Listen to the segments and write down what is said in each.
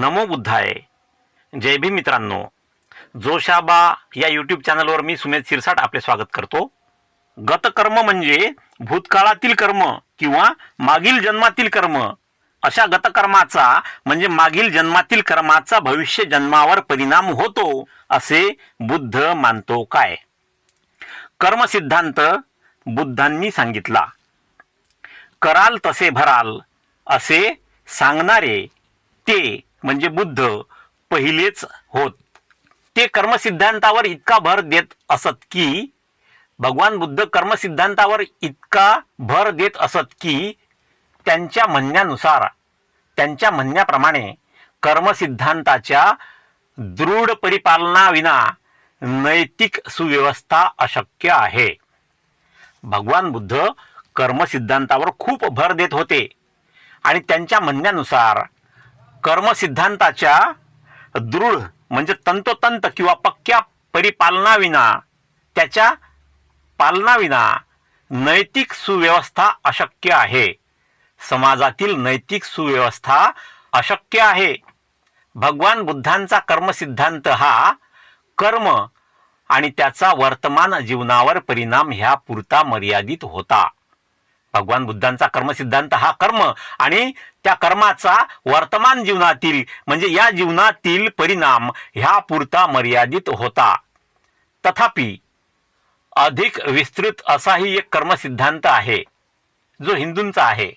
नमो बुद्धाय. जय भीम मित्रांनो. जोशाबा या यूट्यूब चॅनलवर मी सुमेध शिरसाट आपले स्वागत करतो. गतकर्म म्हणजे भूतकाळातील कर्म किंवा मागील जन्मातील कर्म. अशा गतकर्माचा म्हणजे मागील जन्मातील कर्माचा भविष्य जन्मावर परिणाम होतो असे बुद्ध मानतो काय? कर्म सिद्धांत बुद्धांनी सांगितला. कराल तसे भराल असे सांगणारे ते म्हणजे बुद्ध पहिलेच होत. ते कर्मसिद्धांतावर इतका भर देत असत की भगवान बुद्ध कर्मसिद्धांतावर इतका भर देत असत की त्यांच्या म्हणण्यानुसार त्यांच्या म्हणण्याप्रमाणे कर्मसिद्धांताच्या दृढ परिपालनाविना नैतिक सुव्यवस्था अशक्य आहे. भगवान बुद्ध कर्मसिद्धांतावर खूप भर देत होते. आणि त्यांच्या म्हणण्यानुसार कर्मसिद्धांताच्या दृढ म्हणजे तंतोतंत किंवा पक्क्या परिपालनाविना त्याच्या पालनाविना नैतिक सुव्यवस्था अशक्य आहे. समाजातील नैतिक सुव्यवस्था अशक्य आहे. भगवान बुद्धांचा कर्मसिद्धांत हा कर्म आणि त्याचा वर्तमान जीवनावर परिणाम ह्या पुरता मर्यादित होता. भगवान बुद्धांचा कर्मसिद्धांत हा कर्म आणि त्या कर्माचा वर्तमान जीवनातील म्हणजे या जीवनातील परिणाम ह्या पुरता मर्यादित होता. तथापि अधिक विस्तृत असाही एक कर्मसिद्धांत आहे जो हिंदूंचा आहे.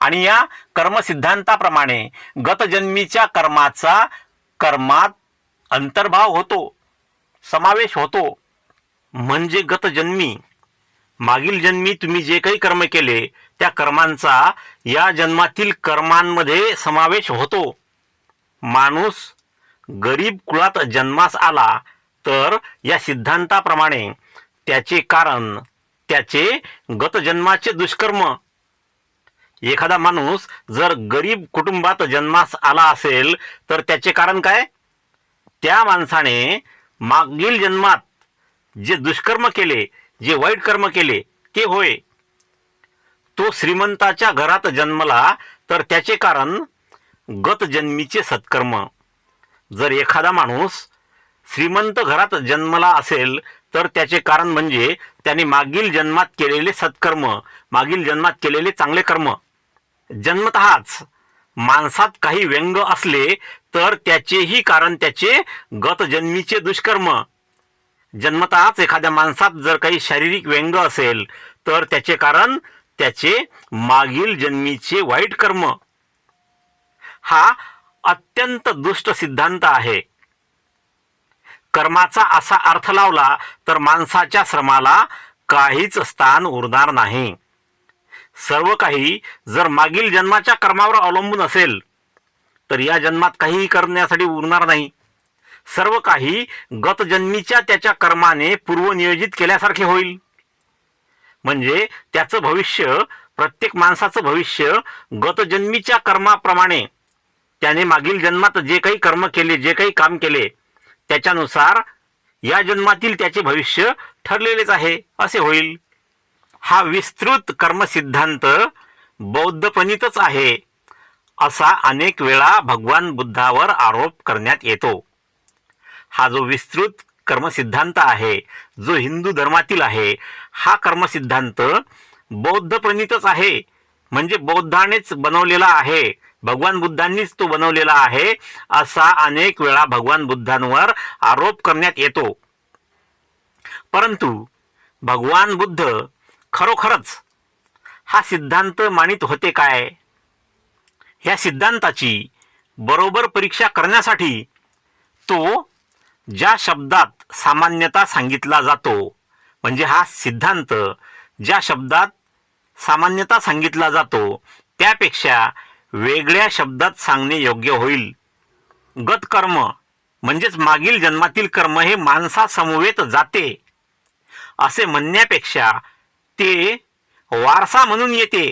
आणि या कर्मसिद्धांताप्रमाणे गतजन्मीच्या कर्माचा कर्मात अंतर्भाव होतो समावेश होतो. म्हणजे गतजन्मी मागील जन्मी तुम्ही जे काही कर्म केले त्या कर्मांचा या जन्मातील कर्मांमध्ये समावेश होतो. माणूस गरीब कुळात जन्मास आला तर या सिद्धांताप्रमाणे त्याचे कारण त्याचे गतजन्माचे दुष्कर्म. एखादा माणूस जर गरीब कुटुंबात जन्मास आला असेल तर त्याचे कारण काय? त्या माणसाने मागील जन्मात जे दुष्कर्म केले जे वाईट कर्म केले ते होय. तो श्रीमंताच्या घरात जन्मला तर त्याचे कारण गत जन्मीचे सत्कर्म. जर एखादा माणूस श्रीमंत घरात जन्मला असेल तर त्याचे कारण म्हणजे त्याने मागील जन्मात केलेले सत्कर्म मागील जन्मात केलेले चांगले कर्म. जन्मतःच माणसात काही व्यंग असले तर त्याचेही कारण त्याचे गतजन्मीचे दुष्कर्म. जन्मतःच एखाद्या माणसात जर काही शारीरिक व्यंग असेल तर त्याचे कारण त्याचे मागील जन्मीचे वाईट कर्म. हा अत्यंत दुष्ट सिद्धांत आहे. कर्माचा असा अर्थ लावला तर माणसाच्या श्रमाला काहीच स्थान उरणार नाही. सर्व काही जर मागील जन्माच्या कर्मावर अवलंबून असेल तर या जन्मात काहीही करण्यासाठी उरणार नाही. सर्व काही गतजन्मीच्या त्याच्या कर्माने पूर्वनियोजित केल्यासारखे होईल. म्हणजे त्याचं भविष्य प्रत्येक माणसाचं भविष्य गतजन्मीच्या कर्माप्रमाणे. त्याने मागील जन्मात जे काही कर्म केले जे काही काम केले त्याच्यानुसार या जन्मातील त्याचे भविष्य ठरलेलेच आहे असे होईल. हा विस्तृत कर्मसिद्धांत बौद्धपणीतच आहे असा अनेक वेळा भगवान बुद्धावर आरोप करण्यात येतो. हा जो विस्तृत कर्मसिद्धांत आहे जो हिंदू धर्मातील आहे हा कर्मसिद्धांत बौद्धप्रणीतच आहे. म्हणजे बौद्धानेच बनवलेला आहे. भगवान बुद्धांनीच तो बनवलेला आहे असा अनेक वेळा भगवान बुद्धांवर आरोप करण्यात येतो. परंतु भगवान बुद्ध खरोखरच हा सिद्धांत मानित होते काय? ह्या सिद्धांताची बरोबर परीक्षा करण्यासाठी तो ज्या शब्दात सामान्यता सांगितला जातो म्हणजे हा सिद्धांत ज्या शब्दात सामान्यता सांगितला जातो त्यापेक्षा वेगळ्या शब्दात सांगणे योग्य होईल. गतकर्म म्हणजेच मागील जन्मातील कर्म हे माणसासमवेत जाते. असे म्हणण्यापेक्षा ते वारसा म्हणून येते.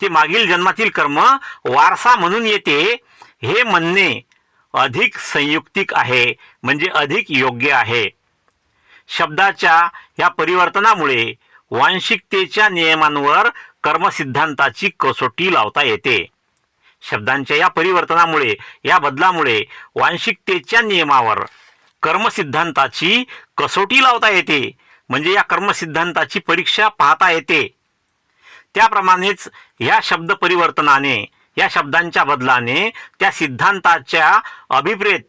ते मागील जन्मातील कर्म वारसा म्हणून येते हे म्हणणे अधिक संयुक्तिक आहे म्हणजे अधिक योग्य आहे. शब्दाच्या या परिवर्तनामुळे वांशिकतेच्या नियमांवर कर्मसिद्धांताची कसोटी लावता येते. शब्दांच्या या परिवर्तनामुळे या बदलामुळे वांशिकतेच्या नियमावर कर्मसिद्धांताची कसोटी लावता येते. म्हणजे या कर्मसिद्धांताची परीक्षा पाहता येते. त्याप्रमाणेच या शब्द परिवर्तनाने या शब्दांच्या बदलाने त्या सिद्धांताच्या अभिप्रेत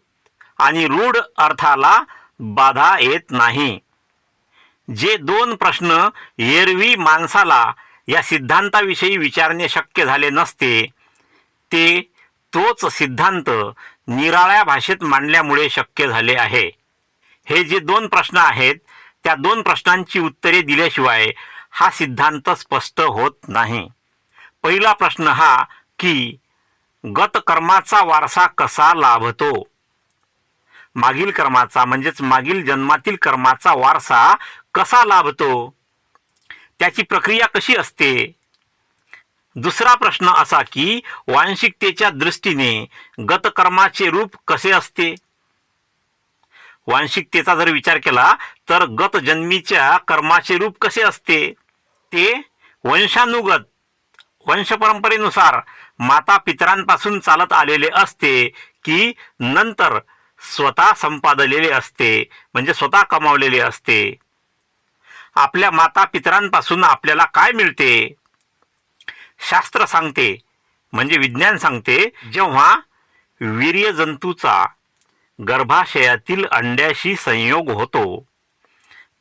आणि रूढ अर्थाला बाधा येत नाही. जे दोन प्रश्न एरवी माणसाला या सिद्धांताविषयी विचारणे शक्य झाले नसते ते तोच सिद्धांत निराळ्या भाषेत मांडल्यामुळे शक्य झाले आहे. हे जे दोन प्रश्न आहेत त्या दोन प्रश्नांची उत्तरे दिल्याशिवाय हा सिद्धांत स्पष्ट होत नाही. पहिला प्रश्न हा की गतकर्माचा वारसा कसा लाभतो? मागील कर्माचा म्हणजेच मागील जन्मातील कर्माचा वारसा कसा लाभतो? त्याची प्रक्रिया कशी असते? दुसरा प्रश्न असा की वांशिकतेच्या दृष्टीने गतकर्माचे रूप कसे असते? वांशिकतेचा जर विचार केला तर गत जन्मीच्या कर्माचे रूप कसे असते? ते वंशानुगत वंश परंपरेनुसार माता पितरांपासून चालत आलेले असते की नंतर स्वतः संपादलेले असते म्हणजे स्वतः कमावलेले असते. आपल्या माता पितरांपासून आपल्याला काय मिळते? शास्त्र सांगते म्हणजे विज्ञान सांगते जेव्हा वीर्य जंतूचा गर्भाशयातील अंड्याशी संयोग होतो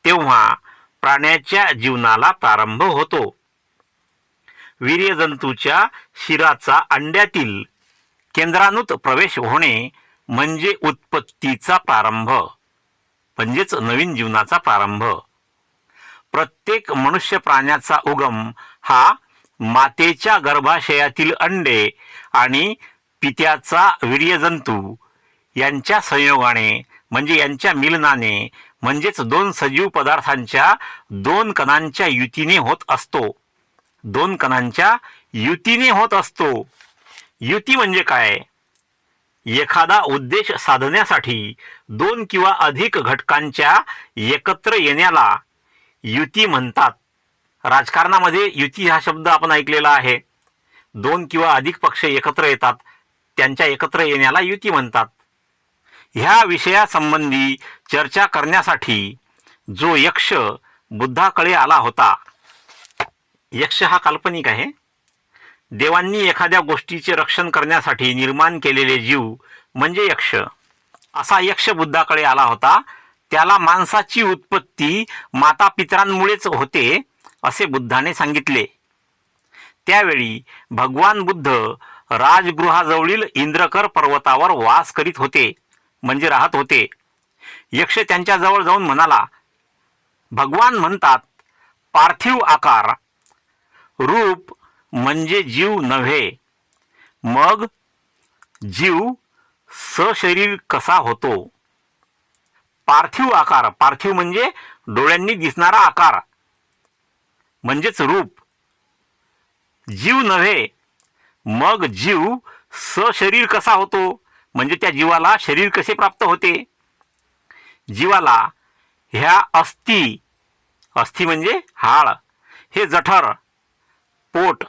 तेव्हा प्राण्याच्या जीवनाला प्रारंभ होतो. वीर्यजंतूच्या शिराचा अंड्यातील केंद्रानुत प्रवेश होणे म्हणजे उत्पत्तीचा प्रारंभ म्हणजेच नवीन जीवनाचा प्रारंभ. प्रत्येक मनुष्य प्राण्याचा उगम हा मातेच्या गर्भाशयातील अंडे आणि पित्याचा वीर्यजंतू यांच्या संयोगाने म्हणजे यांच्या मिलनाने म्हणजेच दोन सजीव पदार्थांच्या दोन कणांच्या युतीने होत असतो. दोन कणांच्या युतीने होत असतो. युती म्हणजे काय? एखादा उद्देश साधण्यासाठी दोन किंवा अधिक घटकांच्या एकत्र येण्याला युती म्हणतात. राजकारणामध्ये युती हा शब्द आपण ऐकलेला आहे. दोन किंवा अधिक पक्ष एकत्र येतात त्यांच्या एकत्र येण्याला युती म्हणतात. ह्या विषयासंबंधी चर्चा करण्यासाठी जो यक्ष बुद्धाकडे आला होता. यक्ष हा काल्पनिक आहे. देवांनी एखाद्या गोष्टीचे रक्षण करण्यासाठी निर्माण केलेले जीव म्हणजे यक्ष. असा यक्ष बुद्धाकडे आला होता. त्याला माणसाची उत्पत्ती मातापितरांमुळेच होते असे बुद्धाने सांगितले. त्यावेळी भगवान बुद्ध राजगृहाजवळील इंद्रकर पर्वतावर वास करीत होते म्हणजे राहत होते. यक्ष त्यांच्याजवळ जाऊन म्हणाला भगवान म्हणतात पार्थिव आकार रूप म्हणजे जीव नव्हे. मग जीव सशरीर कसा होतो? पार्थिव आकार पार्थिव म्हणजे डोळ्यांनी दिसणारा आकार म्हणजेच रूप. जीव नव्हे मग जीव सशरीर कसा होतो? म्हणजे त्या जीवाला शरीर कसे प्राप्त होते? जीवाला ह्या अस्थि अस्थि म्हणजे हाळ हे जठर पोट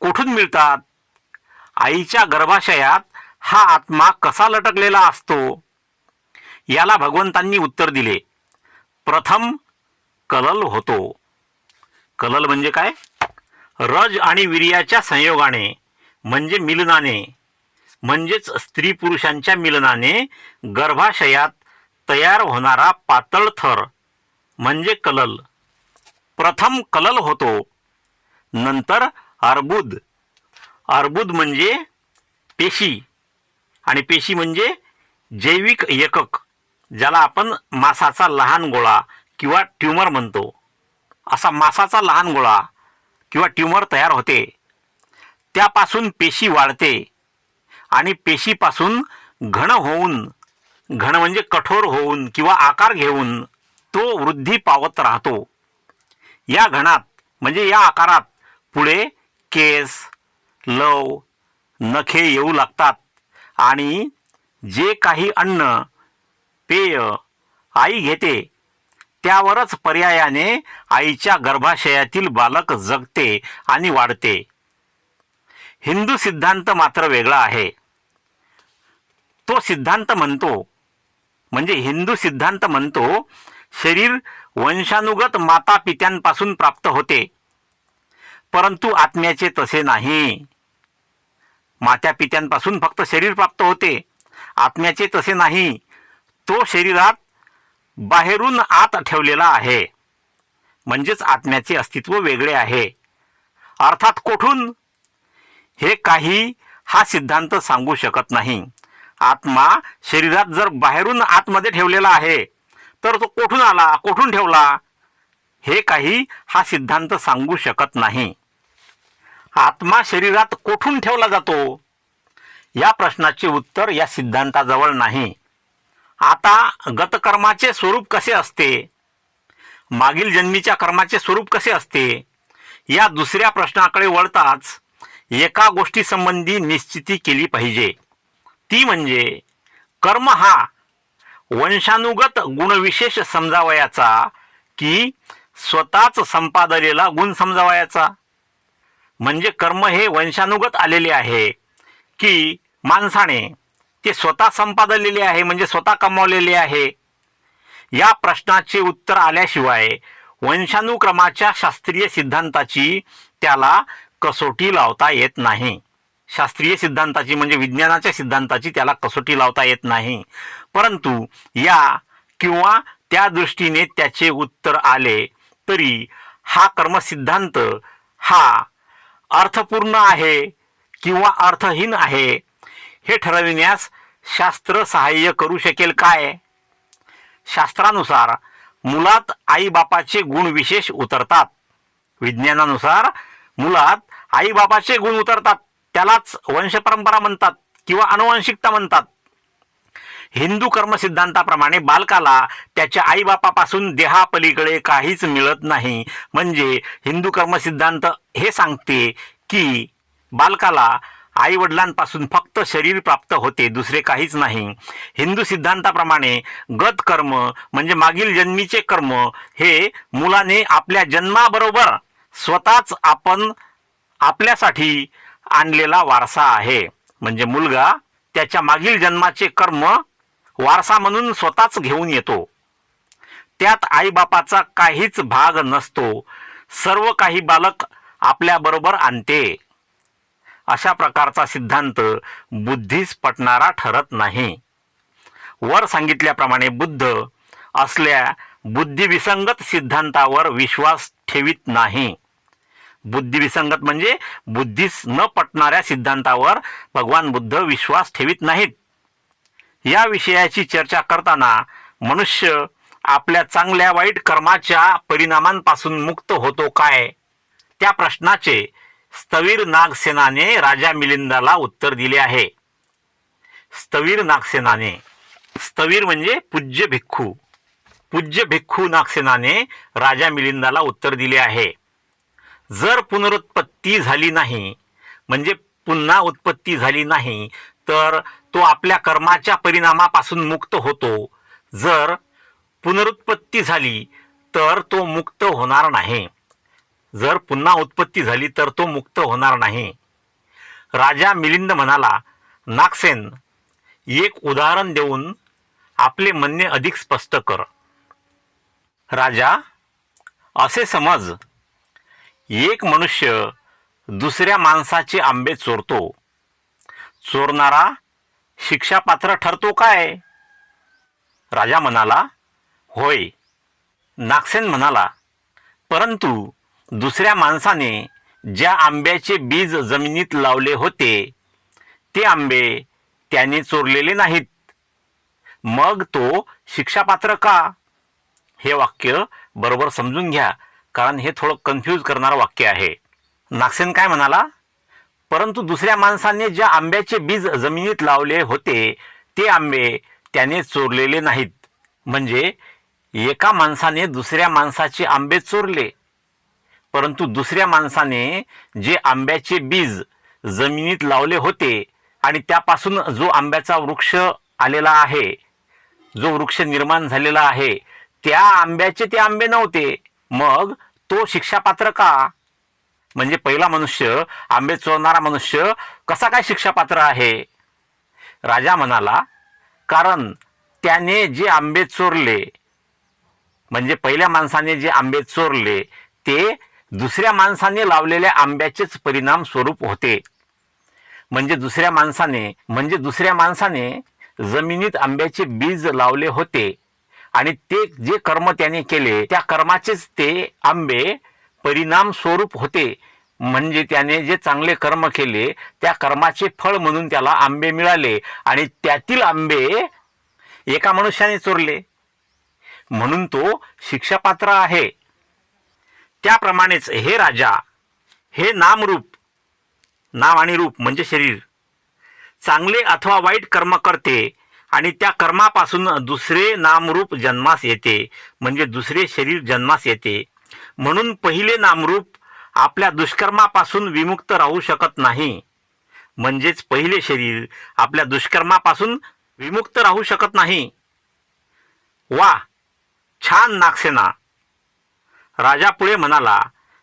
कुठून मिळतात? आईच्या गर्भाशयात हा आत्मा कसा लटकलेला असतो? याला भगवंतांनी उत्तर दिले. प्रथम कलल होतो. कलल म्हणजे काय? रज आणि वीर्याच्या संयोगाने म्हणजे मिलनाने म्हणजेच स्त्री पुरुषांच्या मिलनाने गर्भाशयात तयार होणारा पातळ थर म्हणजे कलल. प्रथम कलल होतो. नंतर अर्बुद. अर्बुद म्हणजे पेशी. आणि पेशी म्हणजे जैविक एकक ज्याला आपण मासाचा लहान गोळा किंवा ट्यूमर म्हणतो. असा मासाचा लहान गोळा किंवा ट्यूमर तयार होते. त्यापासून पेशी वाढते आणि पेशीपासून घन होऊन घन म्हणजे कठोर होऊन किंवा आकार घेऊन तो वृद्धी पावत राहतो. या घणात म्हणजे या आकारात पुढे केस लव नखे येऊ लागतात. आणि जे काही अन्न पेय आई घेते त्यावरच पर्यायाने आईच्या गर्भाशयातील बालक जगते आणि वाढते. हिंदू सिद्धांत मात्र वेगळा आहे. तो सिद्धांत म्हणतो म्हणजे हिंदू सिद्धांत म्हणतो शरीर वंशानुगत माता पित्यांपासून प्राप्त होते. परंतु आत्म्याचे तसे नाही. मात्या पित्यांपासून फक्त शरीर प्राप्त होते. आत्म्याचे तसे नाही. तो शरीरात बाहेरून आत ठेवलेला आहे. म्हणजेच आत्म्याचे अस्तित्व वेगळे आहे. अर्थात कोठून? हे काही हा सिद्धांत सांगू शकत नाही. आत्मा शरीरात जर बाहेरून आतमध्ये ठेवलेला आहे तर तो कोठून आला? कोठून ठेवला? हे काही हा सिद्धांत सांगू शकत नाही. आत्मा शरीरात कोठून ठेवला जातो? या प्रश्नाचे उत्तर या सिद्धांताजवळ नाही. आता गतकर्माचे स्वरूप कसे असते? मागील जन्मीच्या कर्माचे स्वरूप कसे असते? या दुसऱ्या प्रश्नाकडे वळताच एका गोष्टीसंबंधी निश्चिती केली पाहिजे. ती म्हणजे कर्म हा वंशानुगत गुणविशेष समजावयाचा की स्वतःच संपादलेला गुण समजावयाचा? म्हणजे कर्म हे वंशानुगत आलेले आहे. की माणसाने ते स्वतः संपादलेले आहे म्हणजे स्वतः कमावलेले आहे. या प्रश्नाचे उत्तर आल्याशिवाय वंशानुक्रमाच्या शास्त्रीय सिद्धांताची त्याला कसोटी लावता येत नाही. शास्त्रीय सिद्धांताची म्हणजे विज्ञानाच्या सिद्धांताची त्याला कसोटी लावता येत नाही. परंतु या किंवा त्या दृष्टीने त्याचे उत्तर आले तरी हा कर्मसिद्धांत हा अर्थपूर्ण आहे किंवा अर्थहीन आहे हे ठरविण्यास शास्त्र सहाय्य करू शकेल काय? शास्त्रानुसार मुलात आईबापाचे गुण विशेष उतरतात. विज्ञानानुसार मुलात आईबापाचे गुण उतरतात. त्यालाच वंशपरंपरा म्हणतात किंवा अनुवंशिकता म्हणतात. हिंदू कर्मसिद्धांताप्रमाणे बालकाला त्याच्या आईबापापासून देहापलीकडे काहीच मिळत नाही. म्हणजे हिंदू कर्मसिद्धांत हे सांगते की बालकाला आई वडिलांपासून फक्त शरीर प्राप्त होते दुसरे काहीच नाही. हिंदू सिद्धांताप्रमाणे गत कर्म म्हणजे मागील जन्मीचे कर्म हे मुलाने आपल्या जन्माबरोबर स्वतःच आपण आपल्यासाठी आणलेला वारसा आहे. म्हणजे मुलगा त्याच्या मागील जन्माचे कर्म वारसा म्हणून स्वतःच घेऊन येतो. त्यात आईबापाचा काहीच भाग नसतो. सर्व काही बालक आपल्याबरोबर आणते. अशा प्रकारचा सिद्धांत बुद्धीस पटणारा ठरत नाही. वर सांगितल्याप्रमाणे बुद्ध असल्या बुद्धिविसंगत सिद्धांतावर विश्वास ठेवित नाही. बुद्धिविसंगत म्हणजे बुद्धीस न पटणाऱ्या सिद्धांतावर भगवान बुद्ध विश्वास ठेवित नाहीत. या विषयाची चर्चा करताना मनुष्य आपल्या चांगल्या वाईट कर्माच्या परिणामांपासून मुक्त होतो काय? त्या प्रश्नाचे स्थवीर नागसेनाने राजा मिलिंदाला उत्तर दिले आहे. स्थवीर नागसेनाने. स्थवीर म्हणजे पूज्य भिक्खू. पूज्य भिक्खू नागसेनाने राजा मिलिंदाला उत्तर दिले आहे. जर पुनरुत्पत्ती झाली नाही म्हणजे पुन्हा उत्पत्ती झाली नाही तर तो आपल्या कर्माच्या परिणामापासून मुक्त होतो. जर पुनरुत्पत्ती झाली तर तो मुक्त होणार नाही. जर पुन्हा उत्पत्ती झाली तर तो मुक्त होणार नाही. राजा मिलिंद म्हणाला नागसेन एक उदाहरण देऊन आपले म्हणणे अधिक स्पष्ट कर. राजा असे समज एक मनुष्य दुसऱ्या माणसाचे आंबे चोरतो. चोरणारा शिक्षापात्र ठरतो काय? राजा म्हणाला होय. नागसेन म्हणाला परंतु दुसऱ्या माणसाने ज्या आंब्याचे बीज जमिनीत लावले होते ते आंबे त्याने चोरलेले नाहीत. मग तो शिक्षापात्र का? हे वाक्य बरोबर समजून घ्या कारण हे थोडं कन्फ्यूज करणारं वाक्य आहे. नागसेन काय म्हणाला परंतु दुसऱ्या माणसाने ज्या आंब्याचे बीज जमिनीत लावले होते ते आंबे त्याने चोरलेले नाहीत. म्हणजे एका माणसाने दुसऱ्या माणसाचे आंबे चोरले. परंतु दुसऱ्या माणसाने जे आंब्याचे बीज जमिनीत लावले होते आणि त्यापासून जो आंब्याचा वृक्ष आलेला आहे जो वृक्ष निर्माण झालेला आहे त्या आंब्याचे ते आंबे नव्हते. मग तो शिक्षापात्र का? म्हणजे पहिला मनुष्य आंबे चोरणारा मनुष्य कसा काय शिक्षापात्र आहे? राजा म्हणाला कारण त्याने जे आंबे चोरले म्हणजे पहिल्या माणसाने जे आंबे चोरले ते दुसऱ्या माणसाने लावलेल्या आंब्याचेच परिणाम स्वरूप होते. म्हणजे दुसऱ्या माणसाने म्हणजे दुसऱ्या माणसाने जमिनीत आंब्याचे बीज लावले होते आणि ते जे कर्म त्याने केले त्या कर्माचेच ते आंबे परिणाम स्वरूप होते. म्हणजे त्याने जे चांगले कर्म केले त्या कर्माचे फळ म्हणून त्याला आंबे मिळाले आणि त्यातील आंबे एका मनुष्याने चोरले. म्हणून तो शिक्षापात्र आहे. त्याप्रमाणेच हे राजा हे नामरूप नाम आणि रूप म्हणजे शरीर चांगले अथवा वाईट कर्म करते आणि त्या कर्मापासून दुसरे नामरूप जन्मास येते. म्हणजे दुसरे शरीर जन्मास येते. म्हणून पहिले नामरूप आपल्या दुष्कर्मापासून विमुक्त राहू शकत नाही. म्हणजेच पहिले शरीर आपल्या दुष्कर्मापासून विमुक्त राहू शकत नाही. वा छान नागसेना. राजा पुढे म्हणाला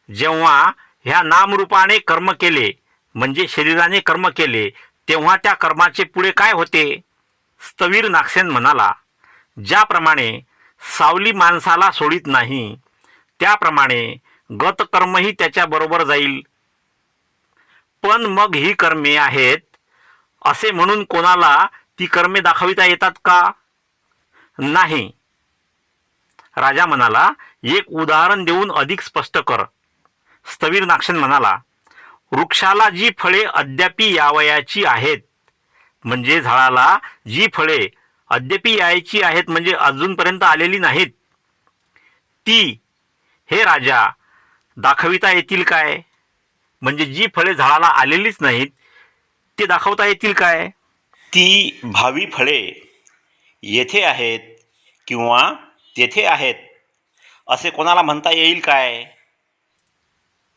जेव्हा ह्या नामरूपाने कर्म केले म्हणजे शरीराने कर्म केले तेव्हा त्या कर्माचे पुढे काय होते? स्थवीर नागसेन म्हणाला ज्याप्रमाणे सावली माणसाला सोडित नाही त्याप्रमाणे गतकर्मही त्याच्याबरोबर जाईल. पण मग ही कर्मे आहेत असे म्हणून कोणाला ती कर्मे दाखविता येतात का? नाही. राजा म्हणाला एक उदाहरण देऊन अधिक स्पष्ट कर. स्थवीर नाक्षन म्हणाला वृक्षाला जी फळे अद्यापी यावयाची आहेत म्हणजे झाडाला जी फळे अद्यापी यायची आहेत म्हणजे अजूनपर्यंत आलेली नाहीत ती हे राजा दाखविता येतील काय? म्हणजे जी फळे झाडाला आलेलीच नाहीत ते दाखवता येतील काय? ती भावी फळे येथे आहेत किंवा तेथे आहेत असे कोणाला म्हणता येईल काय?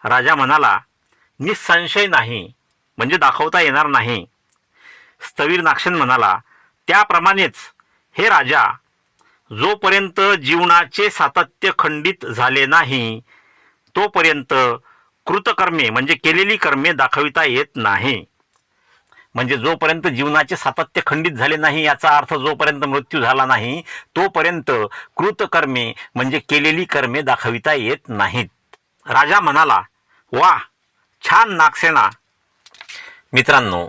राजा म्हणाला निसंशय नाही म्हणजे दाखवता येणार नाही. स्थवीर नाक्षन म्हणाला त्याप्रमाणेच हे राजा जोपर्यंत जीवनाचे सातत्य खंडित झाले नाही तोपर्यंत कृतकर्मे म्हणजे केलेली कर्मे दाखविता येत नाही. म्हणजे जोपर्यंत जीवनाचे सातत्य खंडित झाले नाही याचा अर्थ जोपर्यंत मृत्यू झाला नाही तोपर्यंत कृतकर्मे म्हणजे केलेली कर्मे दाखविता येत नाहीत. राजा म्हणाला वा छान नागसेना. मित्रांनो